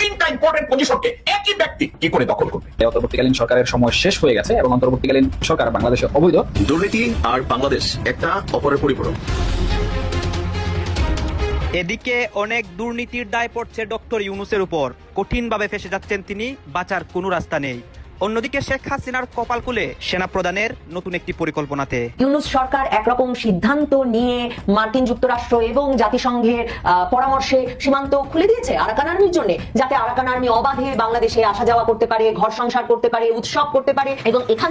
তিনটা ইম্পর্টেন্ট পজিশনকে একই ব্যক্তি কি করে দখল করবে? এই অন্তর্বর্তীকালীন সরকারের সময় শেষ হয়ে গেছে এবং অন্তর্বর্তীকালীন সরকার বাংলাদেশে অবৈধ। দুর্নীতি আর বাংলাদেশ একটা অপরের পরিপূরক। এদিকে অনেক দুর্নীতির দায় পড়ছে ডক্টর ইউনুসের উপর। কঠিনভাবে ফেসে যাচ্ছেন তিনি বাঁচার কোনো রাস্তা নেই। অন্যদিকে শেখ হাসিনার কপাল কুলে সেনা প্রদানের নতুন একটি পরিকল্পনাতে। ইউনুস সরকার একরকম সিদ্ধান্ত নিয়ে মার্কিন যুক্তরাষ্ট্র এবং জাতিসংঘের পরামর্শে সীমান্ত খুলে দিয়েছে আরাকান আর্মির জন্য, যাতে আরাকান আর্মি অবাধে বাংলাদেশে আসা যাওয়া করতে পারে, ঘর সংসার করতে পারে, উৎসব করতে পারে এবং এখান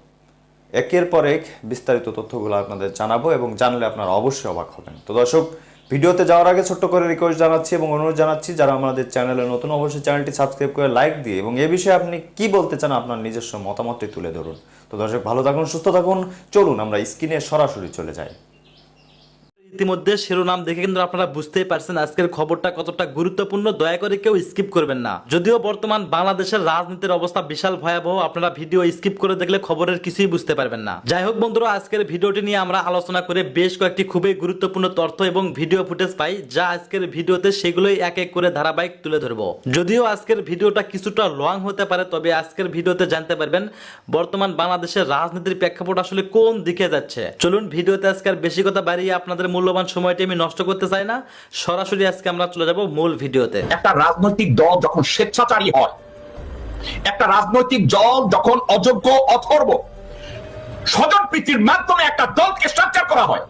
একের পর এক বিস্তারিত তথ্যগুলো আপনাদের জানাব এবং জানলে আপনারা অবশ্যই অবাক হবেন। তো দর্শক, ভিডিওতে যাওয়ার আগে ছোট্ট করে রিকোয়েস্ট জানাচ্ছি এবং অনুরোধ জানাচ্ছি, যারা আমাদের চ্যানেলে নতুন অবশ্যই চ্যানেলটি সাবস্ক্রাইব করে লাইক দিয়ে এবং এ বিষয়ে আপনি কি বলতে চান আপনার নিজস্ব মতামতটি তুলে ধরুন। তো দর্শক, ভালো থাকুন, সুস্থ থাকুন, চলুন আমরা স্ক্রিনে সরাসরি চলে যাই। ইতিমধ্যে শিরোনাম দেখে কিন্তু আপনারা বুঝতেই পারছেন আজকের খবরটা কতটা গুরুত্বপূর্ণ। দয়া করে কেউ স্কিপ করবেন না। যদিও বর্তমান বাংলাদেশের রাজনীতির অবস্থা বিশাল ভয়াবহ, আপনারা ভিডিও স্কিপ করে দেখলে খবরের কিছুই বুঝতে পারবেন না। যাই হোক বন্ধুরা, আজকের ভিডিওটি নিয়ে আমরা আলোচনা করে বেশ কয়েকটি খুবই গুরুত্বপূর্ণ তথ্য এবং ভিডিও ফুটেজ পাই, যা আজকের ভিডিওতে সেগুলোই এক এক করে ধারাবাহিক তুলে ধরবো। যদিও আজকের ভিডিওটা কিছুটা লং হতে পারে, তবে আজকের ভিডিওতে জানতে পারবেন বর্তমান বাংলাদেশের রাজনীতির প্রেক্ষাপট আসলে কোন দিকে যাচ্ছে। চলুন ভিডিওতে আজকে আর বেশি কথা বাড়িয়ে আপনাদের মূল্যবান সময়টি আমি নষ্ট করতে চাই না। সরাসরি আজকে আমরা চলে যাব মূল ভিডিওতে। একটা রাজনৈতিক দল যখন স্বেচ্ছাচারী হয়, একটা রাজনৈতিক দল যখন অযোগ্য অথর্ব স্বজন প্রীতির মাধ্যমে একটা দলকে স্ট্রাকচার করা হয়,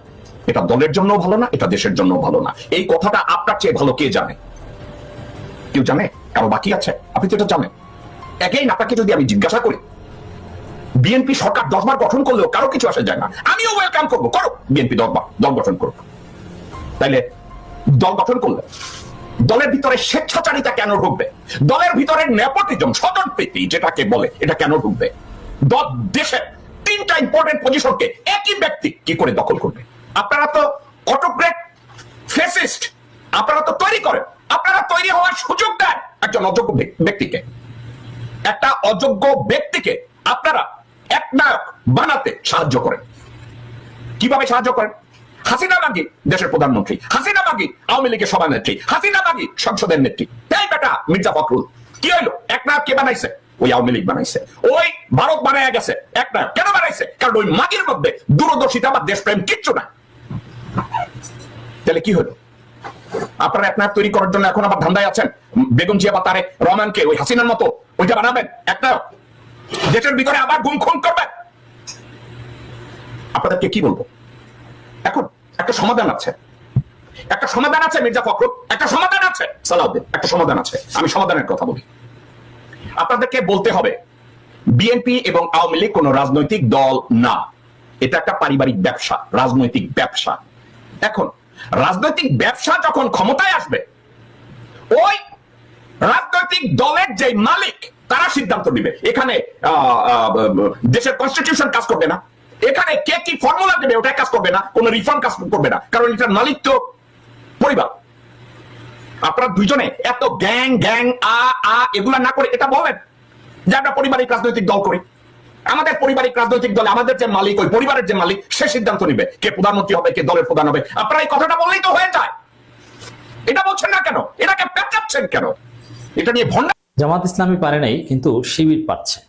এটা দলের জন্য ভালো না, এটা দেশের জন্য ভালো না। এই কথাটা আপনার চেয়ে ভালো কে জানে? কেউ জানে? কারও বাকি আছে? আপনি তো এটা জানেন। এগেইন আপনাকে যদি আমি জিজ্ঞাসা করি বিএনপি সরকার দশবার গঠন করলেও কারও কিছু আসে যায় না। আমিও ওয়েলকাম করব। করো বিএনপি দশবার, দল গঠন করুক। তাইলে দল গঠন করলে দলের ভিতরে স্বেচ্ছাচারিতা কেন ঢুকবে? দলের ভিতরে নেপোটিজম স্বজন প্রীতি যেটাকে বলে, এটা কেন ঢুকবে? দল, দেশের তিনটা ইম্পর্টেন্ট পজিশনকে একই ব্যক্তি কি করে দখল করবে? আপনারা তো অটোক্রেট ফেসিস্ট আপনারা তো তৈরি করেন। আপনারা তৈরি হওয়ার সুযোগ দেন একজন অযোগ্য ব্যক্তিকে। একটা অযোগ্য ব্যক্তিকে আপনারা একনায়ক বানাতে সাহায্য করেন কীভাবে সাহায্য করেন হাসিনা দেশের প্রধানমন্ত্রী, হাসিনা আওয়ামী লীগের হাসিনা সংসদের নেত্রী। তাই বেটা মির্জা ফখরুল, কি হইল? এক নায়ক কে বানাইছে? ওই আওয়ামী লীগ বানাইছে। ওই ভারত গেছে, এক নায়ক। কেন বানাইছে? কারণ ওই মাগির মধ্যে দূরদর্শিতা বা দেশপ্রেম কিচ্ছু না তাহলে কি হলো আপনারা এক নায়ক তৈরি করার জন্য এখন আবার ধান্দায় আছেন? বেগম জিয়া বা তারেক রহমানকে ওই হাসিনার মতো ওইটা বানাবেন? এক নায়ক? দেশের ভিতরে আবার গুম খুন করবেন আপনাদেরকে কি বলব? এখন একটা সমাধান আছে। একটা সমাধান আছে, মির্জা ফখরুল। একটা সমাধান আছে। সালাউদ্দিন, একটা সমাধান আছে। আমি সমাধানের কথা বলি। আপনাদেরকে বলতে হবে বিএনপি এবং আওয়ামী লীগ কোন রাজনৈতিক দল না। এটা একটা পারিবারিক ব্যবসা, রাজনৈতিক ব্যবসা। এখন, রাজনৈতিক ব্যবসা যখন ক্ষমতায় আসবে, ওই রাজনৈতিক দলের যে মালিক তারা সিদ্ধান্ত নিবে। এখানে দেশের কনস্টিটিউশন কাজ করবে না। এখানে কে কি ফর্মুলা দেবে ওটা কাজ করবে না। কোন রিফর্ম কাজ করবে না। কারণ এটার মালিক তো পরিবার। আপনারা দুইজনে এত গ্যাং গ্যাং, আ আ, এগুলা না করে এটা বলেন যে আমরা পারিবারিক রাজনৈতিক দল করি। আমাদের পারিবারিক রাজনৈতিক দলে আমাদের যে মালিক, ওই পরিবারের যে মালিক, সে সিদ্ধান্ত নিবে কে প্রধানমন্ত্রী হবে, কে দলের প্রধান হবে। আপনারা এই কথাটা বললেই তো হয়ে যায়। এটা বলছেন না কেন? এটাকে পেঁচাচ্ছেন কেন? এটা নিয়ে ভণ্ডা জামাত ইসলামী পারে নাই, কিন্তু শিবির পারছে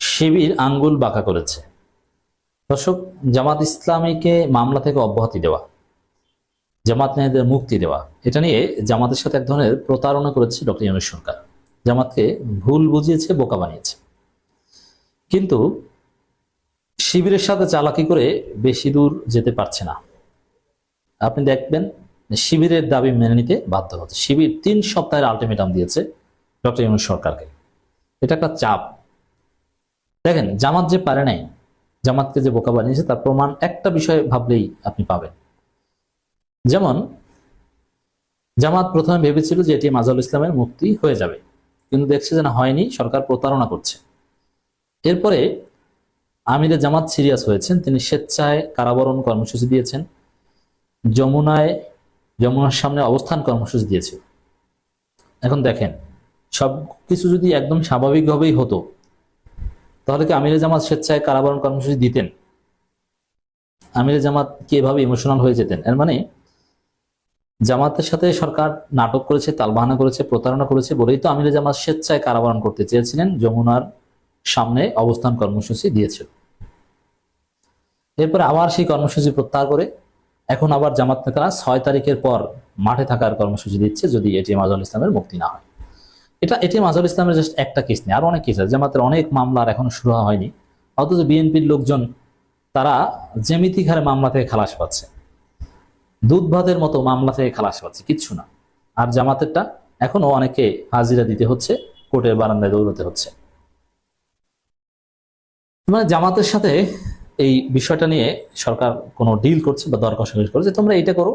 শিবির আঙ্গুল বাঁকা করেছে। দর্শক, জামাত ইসলামীকে মামলা থেকে অব্যাহতি দেওয়া, জামাত মেয়েদের মুক্তি দেওয়া, এটা নিয়ে জামাতের সাথে এক ধরনের প্রতারণা করেছে ডক্টর ইউনুস সরকার। জামাতকে ভুল বুঝিয়েছে, বোকা বানিয়েছে। কিন্তু শিবিরের সাথে চালাকি করে বেশি দূর যেতে পারছে না। আপনি দেখবেন, শিবিরের দাবি মেনে নিতে বাধ্য হচ্ছে। শিবির তিন সপ্তাহের আলটিমেটাম দিয়েছে। ডক্টর ইউনুস সরকারকে। এটা একটা চাপ। দেখেন, জামাত যে পারে নাই, জামাতকে যে বোকা বানিয়েছে, তার প্রমাণ একটা বিষয় ভাবলেই আপনি পাবেন। যেমন, জামাত প্রথমে ভেবেছিল যে এটি মাজাল ইসলামের মুক্তি হয়ে যাবে। কিন্তু দেখছে যে না, হয়নি, সরকার প্রতারণা করছে। এরপরে আমিরে জামাত সিরিয়াস হয়েছেন, তিনি স্বেচ্ছায় কারাবরণ কর্মসূচি দিয়েছেন, যমুনায়, যমুনার সামনে অবস্থান কর্মসূচি দিয়েছে। এখন দেখেন সব কিছু যদি একদম স্বাভাবিকভাবেই হতো, তাহলে কি আমিরে জামাত স্বেচ্ছায় কারাবরণ কর্মসূচি দিতেন? আমিরে জামাত কি এভাবে ইমোশনাল হয়ে যেতেন? এর মানে জামাতের সাথে সরকার নাটক করেছে, তালবাহানা করেছে, প্রতারণা করেছে বলেই তো আমিরে জামাত স্বেচ্ছায় কারাবরণ করতে চেয়েছিলেন, যমুনার সামনে অবস্থান কর্মসূচি দিয়েছিল। এরপর আবার সেই কর্মসূচি প্রত্যাহার করে, এখন আবার জামাত নেতারা ছয় তারিখের পর মাঠে থাকার কর্মসূচি দিচ্ছে যদি এটিএম আজহার ইসলামের মুক্তি না হয়। এটা, এটি আজহার ইসলামের জাস্ট একটা কেস নেই আরও অনেক কেস আছে জামাতের অনেক মামলা আর এখনও শুরু হয়নি। অথচ বিএনপির লোকজন, তারা জ্যামিতিক হারে মামলা থেকে খালাস পাচ্ছে। দুধ ভাতের মতো মামলা থেকে খালাস পাচ্ছে, কিচ্ছু না। আর জামাতেরটা এখনও অনেকে হাজিরা দিতে হচ্ছে, কোর্টের বারান্দায় দৌড়তে হচ্ছে। মানে জামাতের সাথে এই বিষয়টা নিয়ে সরকার কোনো ডিল করছে বা দর কষাকষি করছে তোমরা এটা করো,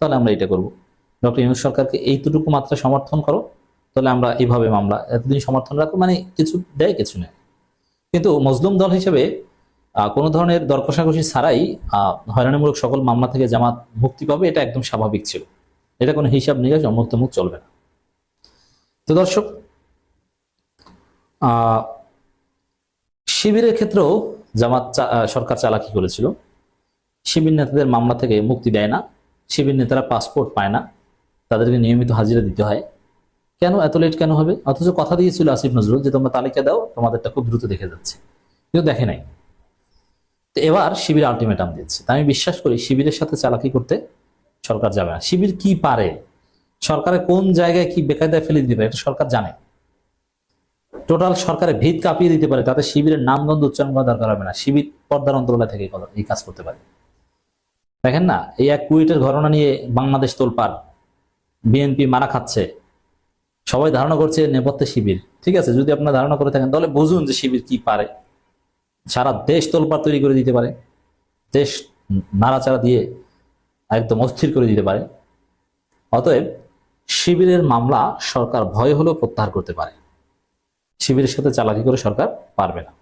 তাহলে আমরা এটা করব। ডক্টর ইউনুস সরকারকে এইটুকু মাত্রা সমর্থন করো তাহলে আমরা এইভাবে মামলা, এতদিন সমর্থন রাখো মানে কিছু দেয়, কিছু নেই কিন্তু মজলুম দল হিসেবে কোনো ধরনের দর কষাকষি ছাড়াই হয়রানিমূলক সকল মামলা থেকে জামাত মুক্তি পাবে, এটা একদম স্বাভাবিক ছিল। এটা কোনো হিসাব নিকাশ অমুক্ত মুখ চলবে না। তো দর্শক শিবিরের ক্ষেত্রেও জামাত সরকার চালাকি করেছিল। শিবির নেতাদের মামলা থেকে মুক্তি দেয় না। শিবির নেতারা পাসপোর্ট পায় না। তাদেরকে নিয়মিত হাজিরা দিতে হয়। কেন এত লেট কেন হবে? অথচ কথা দিয়েছিল আসিফ নজরুল যে, তোমরা তালিকা দাও, তোমাদেরটা খুব দ্রুত দেখে যাচ্ছে। কিন্তু দেখে নাই। তো এবার শিবির আলটিমেটাম দিচ্ছে। আমি বিশ্বাস করি শিবিরের সাথে চালাকি করতে সরকার যাবে না। শিবির কি পারে? সরকারের কোন জায়গায় কি বেকায়দায় ফেলে দিতে পারে, এটা সরকার জানে। টোটাল সরকারের ভিত কাঁপিয়ে দিতে পারে, তাতে শিবিরের নামগন্ধ উচ্চারণ করা দরকার হবে না। শিবির পর্দার অন্তরালে থেকে এই এই কাজ করতে পারে। দেখেন না, এই এক কুইটের ঘটনা নিয়ে বাংলাদেশ তোলপার বিএনপি মারা খাচ্ছে। সবাই ধারণা করছে নেপথ্যে শিবির। ঠিক আছে? যদি আপনারা ধারণা করে থাকেন, তাহলে বুঝুন যে শিবির কি পারে। সারা দেশ তোলপার তৈরি করে দিতে পারে। দেশ নাড়াচাড়া দিয়ে একদম অস্থির করে দিতে পারে। অতএব শিবিরের মামলা সরকার ভয় হলেও প্রত্যাহার করতে পারে। শিবিরের সাথে চালাকি করে সরকার পারবে না।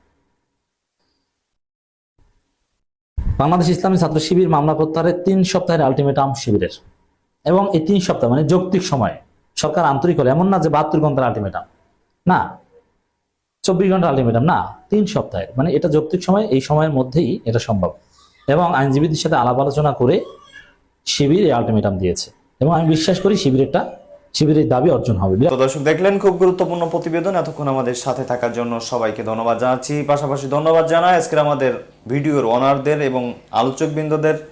বাংলাদেশ ইসলামী ছাত্র শিবির মামলা প্রত্যাহারের তিন সপ্তাহের আলটিমেটাম শিবিরের। এবং এই তিন সপ্তাহ মানে যৌক্তিক সময়। সরকার আন্তরিক হলে। এমন না যে বাহাত্তর ঘণ্টার আলটিমেটাম না। চব্বিশ ঘণ্টা আলটিমেটাম না, তিন সপ্তাহের। মানে এটা যৌক্তিক সময়, এই সময়ের মধ্যেই এটা সম্ভব। এবং আইনজীবীদের সাথে আলাপ আলোচনা করে শিবির এই আলটিমেটাম দিয়েছে। এবং আমি বিশ্বাস করি শিবিরেরটা শিবিরের দাবি অর্জন হবে। দর্শক, দেখলেন খুব গুরুত্বপূর্ণ প্রতিবেদন। এতক্ষণ আমাদের সাথে থাকার জন্য সবাইকে ধন্যবাদ জানাচ্ছি। পাশাপাশি ধন্যবাদ জানাই আজকের আমাদের ভিডিওর অনারদের এবং আলোচক বৃন্দদের